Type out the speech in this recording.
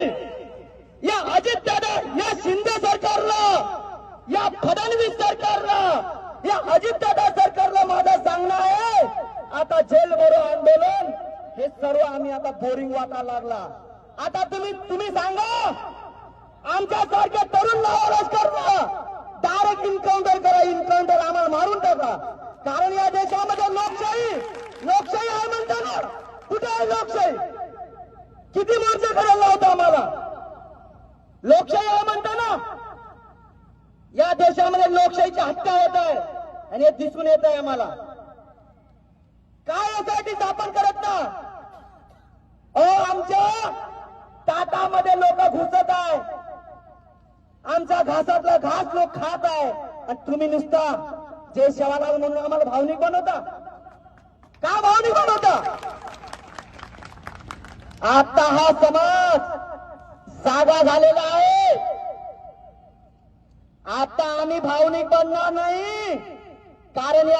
या अजित दादा या शिंदे सरकारला या फडणवीस सरकारला या अजित दादा सरकारला माझा सांगणं आहे. आता जेल भरो आंदोलन हे सर्व आम्ही आता बोरिंग वाटा लागला. आता तुम्ही तुम्ही सांगा आमच्या सारख्या तरुण नावालाच करता डायरेक्ट इन्काउंटर करा इन्काउंटर आम्हाला मारून टाका. कारण या देशामध्ये लोकशाही लोकशाही आहे म्हणताना कुठे आहे लोकशाही? किती मोर्चे करायला होता आम्हाला लोकशाही म्हणताना. या देशामध्ये लोकशाहीची हत्या होत आहे. आणि हे दिसून येत आहे आम्हाला. काय यासाठी स्थापन करत ना? अहो आमच्या ताटामध्ये लोक घुसत आहे. आमचा घासातला घास लोक खात आहे. आणि तुम्ही नुसता जे शेवाला म्हणून आम्हाला भावनिक बनवता. का भावनिक बनवता? आता हा समाज जागा झालेला आहे. आता आम्ही भावनिक बनणार नाही. कारण या